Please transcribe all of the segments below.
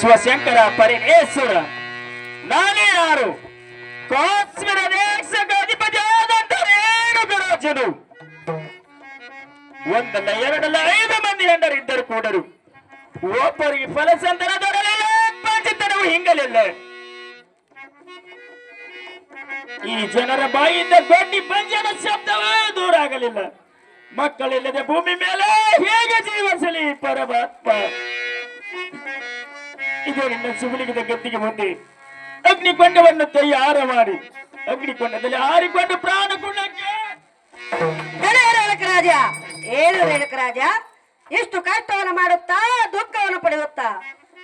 ಶಿವ ಶಂಕರ ಪರಮೇಶ್ವರ ನಾನೇ ಯಾರು? ಕಾಶ್ಮೀರ ದೇಶದ ಅಧಿಪತಿ ಆದಂತ ರೇಣುಕರಾಜನು. ಒಂದಲ್ಲ ಎರಡಲ್ಲ ಐದು ಮಂದಿ ಹೆಂಡರಿದ್ದರು ಕೂಡರು. ಒಬ್ಬರಿಗೆ ಫಲಸಂತರ ದೊರಲಿಲ್ಲ ಪಂಚತನವು ಹಿಂಗಲಿಲ್ಲ. ಈ ಜನರ ಬಾಯಿಂದ ಗೊಂಡಿ ಪಂಜನ ಶಬ್ದವೇ ದೂರ ಆಗಲಿಲ್ಲ ಮಕ್ಕಳಿಲ್ಲದೆ ಭೂಮಿ ಮೇಲೆ ಹೇಗೆ ಜೀವಿಸಲಿ ಪರಮಾತ್ಮ? ಇದು ನನ್ನ ಸುಗುಲಿಗಿದ ಗತ್ತಿಗೆ ಮುಂದೆ ಅಗ್ನಿಕೊಂಡವನ್ನು ತಯಾರ ಮಾಡಿ ಅಗ್ನಿಕೊಂಡದಲ್ಲಿ ಆರಿಕೊಂಡು ಪ್ರಾಣ ಕುಳ್ಳಕ್ಕೆ ಏನು ರೇಣುಕರಾಜ ಏನು ಎಷ್ಟು ಇಷ್ಟು ಕಷ್ಟವನ್ನು ಮಾಡುತ್ತಾ ದುಃಖವನ್ನು ಪಡೆಯುತ್ತಾ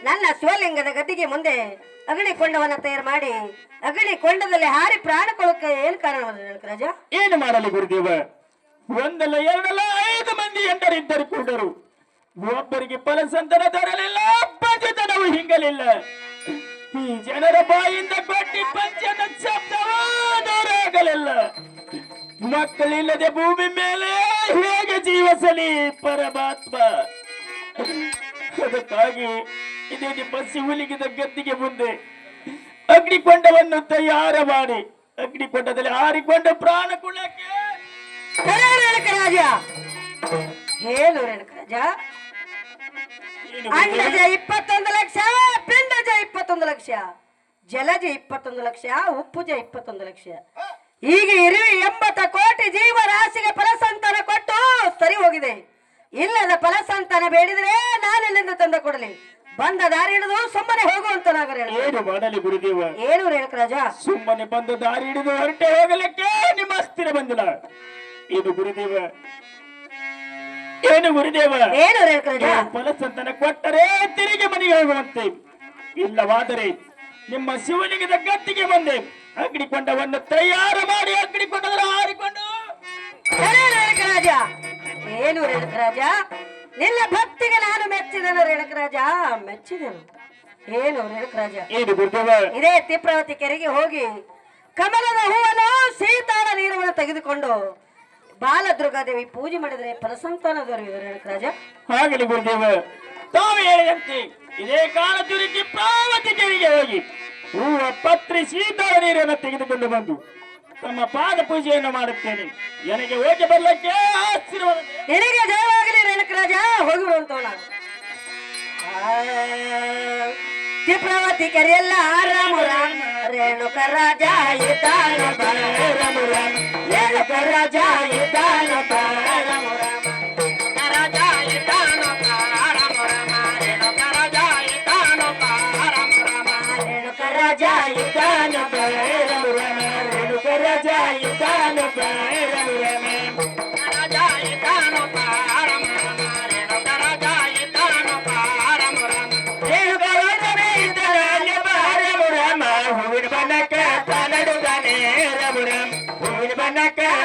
ನನ್ನ ಶಿವಲಿಂಗದ ಗದ್ದಿಗೆ ಮುಂದೆ ಅಗಣಿ ಕೊಂಡವನ್ನ ತಯಾರು ಮಾಡಿ ಅಗಣಿ ಕೊಂಡದಲ್ಲಿ ಹಾರಿ ಪ್ರಾಣ ಕೊಡಕ್ಕೆ ಏನ್ ಕಾರಣ ರೇಣುಕರಾಜ ಏನು ಮಾಡಲಿ ಗುರುದೇವ? ಒಂದಲ್ಲ ಎರಡಲ್ಲ ಐದು ಮಂದಿ ಎಂಟರಿದ್ದರು ಕೂಡರು. ಒಬ್ಬರಿಗೆ ಫಲಸಂತನ ದೊರಲಿಲ್ಲ ಪಂಚತನವು ಹಿಂಗಲಿಲ್ಲ. ಈ ಜನರ ಬಾಯಿಂದ ಕೊಟ್ಟಿ ಪಂಚನ ಶಬ್ದವೂ ಮಕ್ಕಳಿಲ್ಲದೆ ಭೂಮಿ ಮೇಲೆ ಹೇಗೆ ಜೀವಿಸಲಿ ಪರಮಾತ್ಮ? ಅದಕ್ಕಾಗಿ ಇದೇ ನಿಮ್ಮ ಹುಲಿಗಿದ ಗದ್ದಿಗೆ ಮುಂದೆ ಅಗ್ನಿಕೊಂಡವನ್ನು ತಯಾರ ಮಾಡಿ, ಅಗ್ನಿಕೊಂಡದಲ್ಲಿ ಆರಿಕೊಂಡ ಪ್ರಾಣ ಕುಳಕ್ಕೆ ಹೇಳು, ರೇಣುಕರಾಜ. ಅಂಡಜ ಇಪ್ಪತ್ತೊಂದು ಲಕ್ಷ ಪಿಂಡಜ ಇಪ್ಪತ್ತೊಂದು ಲಕ್ಷ ಜಲಜ ಇಪ್ಪತ್ತೊಂದು ಲಕ್ಷ ಉಪ್ಪುಜ ಇಪ್ಪತ್ತೊಂದು ಲಕ್ಷ. ಈಗ ಇರುವೆ ಎಂಬತ್ತ ಕೋಟಿ ಜೀವ ರಾಶಿಗೆ ಫಲಸಂತಾನ ಕೊಟ್ಟು ಸರಿ ಹೋಗಿದೆ. ಇಲ್ಲದ ಫಲಸಂತಾನ ಬೇಡಿದ್ರೆ ನಾನು ಇಲ್ಲಿಂದ ತಂದ ಕೊಡಲಿ. ಬಂದ ದಾರಿ ಹಿಡಿದು ಸುಮ್ಮನೆ ಹೋಗುವಂತ ಏನು ಮಾಡಲಿ ಗುರುದೇವ? ಏನು ರೇಣುಕರಾಜ ಸುಮ್ಮನೆ ಬಂದ ದಾರಿ ಹಿಡಿದು ಹೊರಟೆ ಹೋಗಲಿಕ್ಕೆ ನಿಮ್ಮ ಅಸ್ಥಿರ ಬಂದಿಲ್ಲ. ಇದು ಗುರುದೇವ ಏನು ಗುರುದೇವ? ಏನು ಫಲ ಫಲಸಂತನ ಕೊಟ್ಟರೆ ತಿರುಗಿ ಮನೆಗೆ ಹೋಗುವಂತೆ. ಇಲ್ಲವಾದರೆ ನಿಮ್ಮ ಶಿವಲಿಂಗದ ಗತ್ತಿಗೆ ಬಂದೆ. ಅಗ್ನಿಕೊಂಡವನ್ನು ತಯಾರು ಮಾಡಿ ಅಗ್ನಿಕೊಂಡದಲ್ಲಿ ಹಾರಿಕೊಂಡು. ರೇಣಕರಾಜ. ಏನು ರೇಣುಕರಾಜ? ನಿನ್ನ ಭಕ್ತಿಗೆ ನಾನು ಮೆಚ್ಚಿದನು ರೇಣಕರಾಜ. ಮೆಚ್ಚಿದನು. ಏನು ರೇಣುಕರಾಜ? ಏನು ಗುರುದೇವ? ಇದೇ ತಿಪ್ರಾವತಿ ಕೆರೆಗೆ ಹೋಗಿ ಕಮಲದ ಹೂವನ್ನು ಸೀತಾಳ ನೀರನ್ನು ತೆಗೆದುಕೊಂಡು ಬಾಲದುರ್ಗಾದೇವಿ ಪೂಜೆ ಮಾಡಿದರೆ ಫಲಸಂತಾನ ರಾಜ. ಆಗಲಿ ಗುರುದೇವ ತಾವು ಹೇಳಿದಂತೆ ಇದೇ ಕಾಲ ತಿರುಗಿ ಪ್ರಾವತಿ ಕೆರೆಗೆ ಹೋಗಿ ಹೂವ ಪತ್ರಿ ಶೀತಳ ನೀರನ್ನು ತೆಗೆದುಕೊಂಡು ಬಂದು ತಮ್ಮ ಪಾದ ಪೂಜೆಯನ್ನು ಮಾಡುತ್ತೇನೆ. ನನಗೆ ಹೋಗಿ ಬರ್ಲಿಕ್ಕೆ ಆಶೀರ್ವಾದ ನಿನಗೆ ಜಯವಾಗಲಿ ರೇಣುಕರಾಜ ಹೋಗಿರುವಂತವ ನಾನು ತಿಪ್ರಾವತಿ ಕೆರೆಯಲ್ಲ ರಾಮ ರಾಮ ರೇಣುಕ ರಾಜ ಇದ್ದಾನ. ರೇಣುಕ ರಾಜ ಇದ್ದಾನ ರಾಮ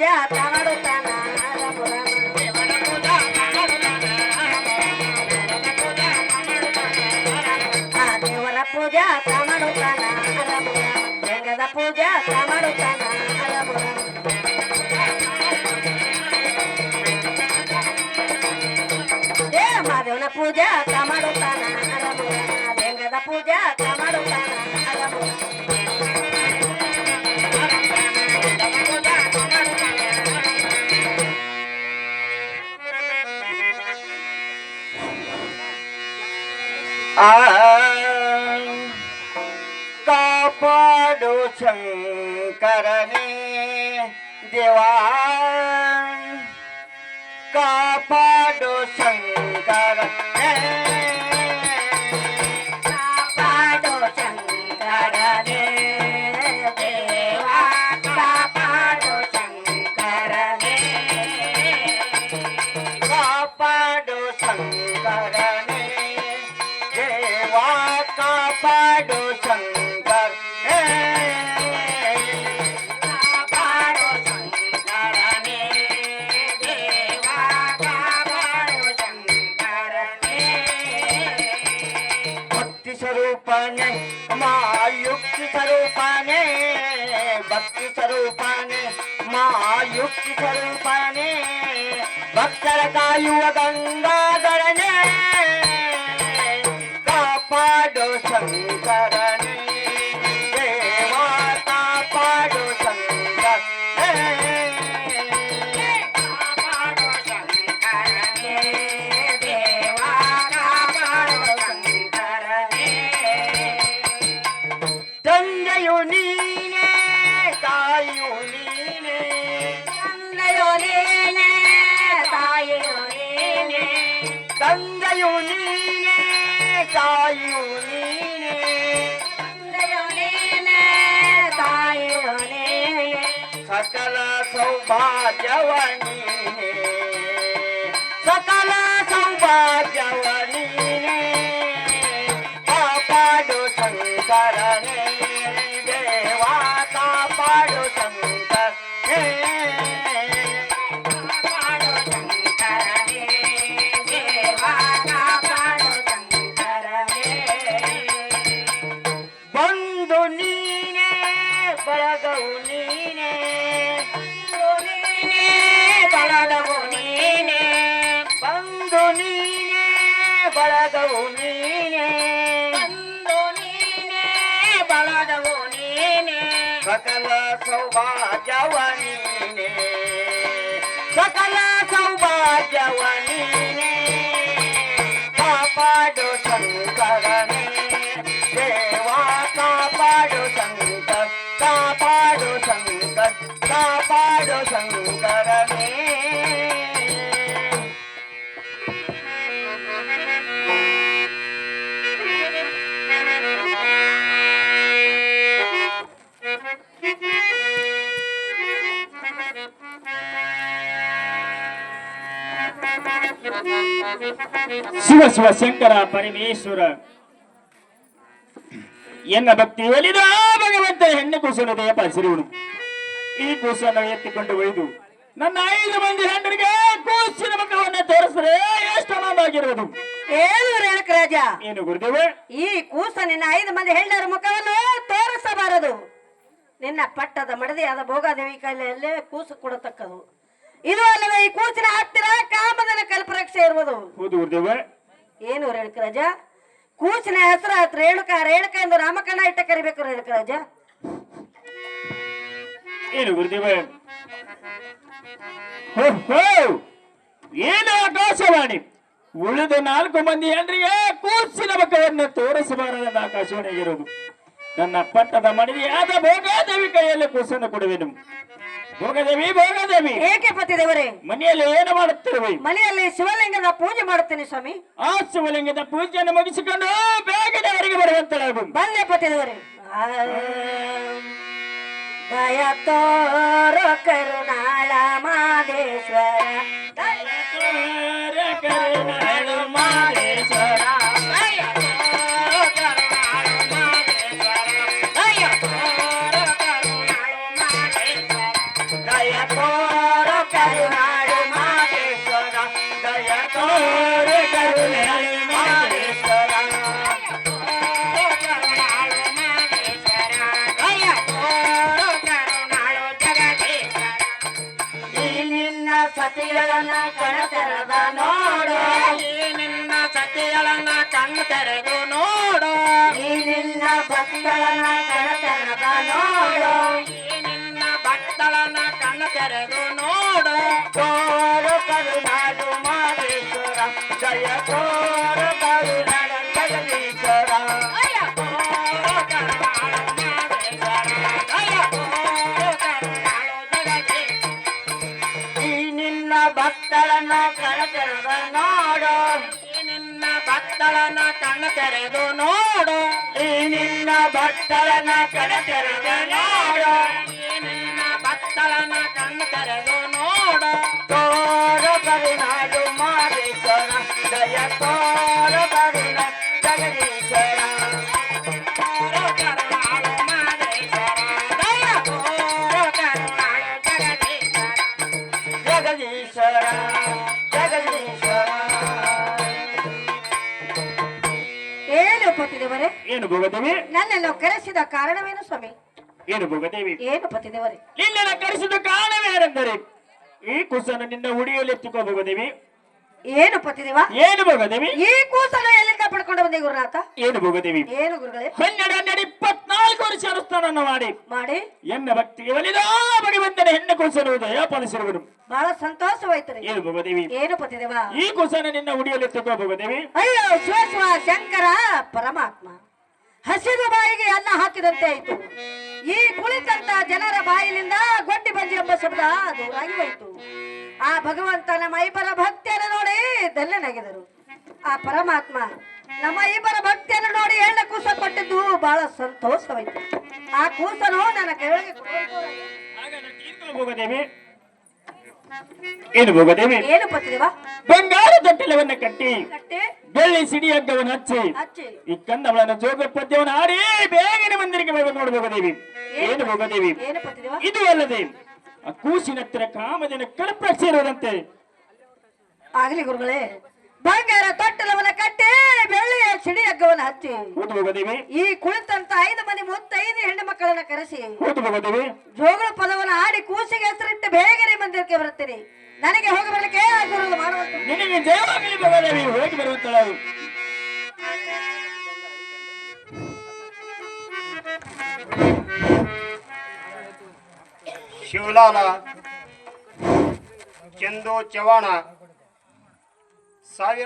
ಪೂಜಾ ತಾ ಮಾಡುತ್ತಾನ ರಾಮ ರಾಮ ಆ ದೇವರ ಪೂಜಾ ತಾ ಮಾಡುತ್ತಾನ ರಾಮ ರಾಮ ಲಿಂಗದ ಪೂಜಾ ತಾ ಮಾಡುತ್ತಾನ ರಾಮ ರಾಮ ಏ ಮಾದೇವನ ಪೂಜಾ ಕಾಪಾಡು ಶಂಕರನೇ ದೇವಾ స్వరూపనే మా యుక్తి స్వరూపనే భక్తి స్వరూపనే మా యుక్తి స్వరూపనే భక్తర కాయువ గంగాధరనే ಸಕಲ ಸೌಭಾಗ್ಯವಣಿ ಸಕಲ ಸೌಭಾಗ್ಯವಣಿ ಕಾಪಾಡು ಶಂಕರನೇ ದೇವಾ ಕಾಪಾಡು ಶಂಕರ ಬಂದು ನೀನೇ ಬಳಗವು ನೀನೇ ಬಳಗವು ನೀನೇ, ಬಂದು ನೀನೇ, ಬಳಗವು ನೀನೇ. ಬಂದು ನೀನೇ, ಬಳಗವು ನೀನೇ. ಸಕಲ ಸೌಭಾಗ್ಯವ ನೀನೇ. ಸಕಲ ಸೌಭಾಗ್ಯವ ನೀನೇ. ಕಾಪಾಡು ಶಂಕರನೇ ಶಂಕರ ಕಾಪಾಡು ಶಂಕರನೇ ಶಿವ ಶಿವ ಶಂಕರ ಪರಮೇಶ್ವರ ಎನ್ನ ಭಕ್ತಿ ಒಲಿದ ಭಗವಂತ ಹೆಣ್ಣು ಕೂಸನ್ನು ದಯಪಾಲಿಸಿರುವನು ಈ ಕೂಸನ್ನು ಎತ್ತಿಕೊಂಡು ಒಯ್ದು ನನ್ನ ಐದು ಮಂದಿ ಹೆಂಡರಿಗೆ ಕೂಸಿನ ಮುಖವನ್ನು ತೋರಿಸಿದ್ರೆ ಎಷ್ಟು ಆನಂದವಾಗಿರುವುದು. ಏನು ರೇಣುಕ ರಾಜ. ಏನು ಗುರುದೇವೆ. ಈ ಕೂಸ ನಿನ್ನ ಐದು ಮಂದಿ ಹೆಂಡರ ಮುಖವನ್ನು ತೋರಿಸಬಾರದು. ನಿನ್ನ ಪಟ್ಟದ ಮಡದಿ ಆದ ಭೋಗಾದೇವಿ ಕಲೆಯಲ್ಲೇ ಕೂಸು ಕೊಡತಕ್ಕದು ಇದು ಅಲ್ಲದೆ ಈ ಕೂಸಿನ ಹತ್ತಿರ ಕಾಮದನ ಕಲ್ಪರಕ್ಷೆ ಇರುವುದು. ಹೌದು ಗುರುದೇವೆ. ಏನು ರೇಣುಕ ರಾಜ. ಕೂಸಿನ ಹೆಸರು ಹತ್ರ ರೇಣುಕ ರೇಣುಕ ಎಂದು ರಾಮಕಣ್ಣ ಇಟ್ಟ ಕರಿಬೇಕು ರೇಣುಕ ರಾಜ. ಏನು ಗುರುದೇವೆ! ಏನು ಆಕಾಶವಾಣಿ? ಉಳಿದ ನಾಲ್ಕು ಮಂದಿ ಹೆಂಡ್ರಿಗೆ ಕೂಸಿನ ಮುಖವನ್ನು ತೋರಿಸಬಾರದೆಂದು ಆಕಾಶವಾಣಿಯಾಗಿರೋದು ನನ್ನ ಪಟ್ಟದ ಮಡದಿಯಾದ ಭೋಗಾದೇವಿ ಕೈಯಲ್ಲಿ ಕೂಸನ್ನು ಕೊಡುವೆನು. ಭೋಗದೇವಿ ಭೋಗದೇವಿ! ಏಕೆ ಪತಿದೇವರೇ? ಮನೆಯಲ್ಲಿ ಏನು ಮಾಡುತ್ತಿರುವೆ ಮನೆಯಲ್ಲಿ ಶಿವಲಿಂಗದ ಪೂಜೆ ಮಾಡುತ್ತೇನೆ ಸ್ವಾಮಿ. ಆ ಶಿವಲಿಂಗದ ಪೂಜೆಯನ್ನು ಮುಗಿಸಿಕೊಂಡು ಬೇಗನೆ ಹೊರಗೆ ಬರುವಂತಳಾಗು ಬಂದೆ ಪತಿದೇವರೇ. ದಯ ತೋರೋ ಸತಿಗಳನ್ನ ಕಣತೆರೆದ ನೋಡು. ಈ ನಿನ್ನ ಸತಿಗಳನ್ನ ಕಣ್ಣು ತೆರೆದು ನೋಡು. ಈ ನಿನ್ನ ಭಕ್ತಳನ್ನ ಕಣತೆರೆದ ನೋಡು. ಈ ನಿನ್ನ ಭಕ್ತಳನ್ನ ಕಣ್ಣು ತೆರೆದು ನೋಡು. ತೋರು ಕರುನಾಡು ಮಾದೇಶ್ವರ ಜಯ ತೋರು ಕರುಣಾಳ ಭಕ್ತಳನ್ನ ಕಣ್ಣ ತೆರೆದು ನೋಡು. ಈ ನಿನ್ನ ಭಕ್ತರನ್ನ ಕಣ ತೆರೆದು ನೋಡು. ಈ ನಿನ್ನ ಭಕ್ತಳನ್ನ ಕಣ್ಣ ತೆರೆದು ನೋಡು. ತೋರ ಕರಿನಾಡು ಮಾರೀಶ್ವರ ಜಯ ತೋರ ಕರುಣ ಜಗದೀಶ್ವರ. ಭೋಗದೇವಿ ನನ್ನೆಲ್ಲ ಕರೆಸಿದ ಕಾರಣವೇನು ಸ್ವಾಮಿ? ಏನು ಭೋಗದೇವಿ ಏನು ಪತಿದೇವರೇ? ನಿನ್ನನ್ನು ಕರೆಸಿದ ಕಾರಣವೇನೆಂದರೆ ಈ ಕುಸನ ನಿನ್ನ ಉಡಿಯಲ್ಲಿ ಎತ್ತಿಕೋ ಭೋಗದೇವಿ ಏನು ಪತಿದೇವ? ಏನು ಭೋಗದೇವಿ ಈ ಕೂಸನ ಎಲ್ಲಿಂದ ಪಡ್ಕೊಂಡು ಬಂದೆ ಗುರುನಾಥ? ಏನು ಭೋಗದೇವಿ ಏನು ಗುರುಗಳೇ? ಹನ್ನೆರಡು ಹನ್ನೆರಡು ಇಪ್ಪತ್ನಾಲ್ಕು ವರ್ಷ ಅನುಷ್ಠಾನವನ್ನು ಮಾಡಿ. ಮಾಡಿ. ಎನ್ನ ಭಕ್ತಿಗೆ ಒಲಿದಾ ಭಗವಂತನ ಹೆಣ್ಣು ಕುಸನು ದಯಪಾಲಿಸಿರುವರು ಬಹಳ ಸಂತೋಷವಾಯ್ತು ಏನು ಭೋಗದೇವಿ ಏನು ಪತಿದೇವ? ಈ ಕುಸನ ನಿನ್ನ ಉಡಿಯಲ್ಲಿ ತಗೋ ಭೋಗದೇವಿ ಅಯ್ಯೋ ಶಿವ ಶಿವ ಶಂಕರ ಪರಮಾತ್ಮ. ಹಸಿದು ಬಾಯಿಗೆ ಅನ್ನ ಹಾಕಿದಂತೆ ಆಯ್ತು. ಈ ಕುಳಿತಂತ ಜನರ ಬಾಯಿಲಿಂದ ಗೊಡ್ಡಿ ಬಂಜಿ ಎಂಬ ಶಬ್ದ ದೂರಾಗಿ ಹೋಯಿತು. ಆ ಭಗವಂತನ ಮೈಬರ ಭಕ್ತಿಯನ್ನು ನೋಡಿ ದಲ್ಲನಾಗಿದರು ಆ ಪರಮಾತ್ಮ ನಮ್ಮ ಇಬ್ಬರ ಭಕ್ತಿಯನ್ನು ನೋಡಿ ಎಳ್ಳ ಕೂಸ ಕೊಟ್ಟಿದ್ದು ಬಹಳ ಸಂತೋಷವಾಯಿತು. ಆ ಕೂಸನು ನನ್ನ ಕೈಯೊಳಗೆ ಕೊಡುವಂತವರಾಗಿ. ಏನು ಭೋಗದೇವಿ ಏನು ಬಂಗಾರ ತೊಟ್ಟಿಲವನ್ನ ಕಟ್ಟಿ ಕಟ್ಟಿ ಬೆಳ್ಳಿ ಸಿಡಿ ಹಗ್ಗವನ್ನು ಹಚ್ಚಿ ಹಚ್ಚಿ. ಈ ಕಂದವಳನ್ನ ಜೋಗ ಪದ್ಯವನ್ನು ಆಡಿ ಬೇಗನೆ ಮಂದಿರಕ್ಕೆ ಬೇಗ ನೋಡಿ ಭೋಗದೇವಿ ಏನು ಭೋಗದೇವಿ ಇದು ಅಲ್ಲದೆ ಆ ಕೂಸಿನ ಹತ್ತಿರ ಕಾಮದಿನ ಕಳಪ್ರಕ್ಷೆ ಇರೋದಂತೆ ಆಗ್ಲಿ ಗುರುಗಳೇ ಬಂಗಾರ ತೊಟ್ಟಲವನ್ನ ಕಟ್ಟಿ ಬೆಳ್ಳಿಯ ಸಿಡಿ ಹಗ್ಗವನ್ನು ಹಚ್ಚಿ. ಹೌದು ಭೋಗದೇವಿ ಈ ಕುಳಿತಂತ ಐದು ಮನೆ ಮುತ್ತೈದು ಹೆಣ್ಣು ಮಕ್ಕಳನ್ನ ಕರೆಸಿ. ಹೌದು ಭೋಗದೇವಿ ಜೋಗಳ ಪದವನ್ನು ಆಡಿ ಕೂಸಿಗೆ ಹೆಸರಿಟ್ಟು ಬೇಗನೆ ಮಂದಿರಕ್ಕೆ ಬರುತ್ತೀನಿ ನನಗೆ ಹೋಗಿ ಬರಲಿಕ್ಕೆ ಗುರು ಮಾಡುವಂತ ನಿನಗೆ ದೇವಾಗಲಿ ಹೋಗಿ ಶಿವಲಾಲ ಚಂದು ಚವಾಣ ಸಾವಿರ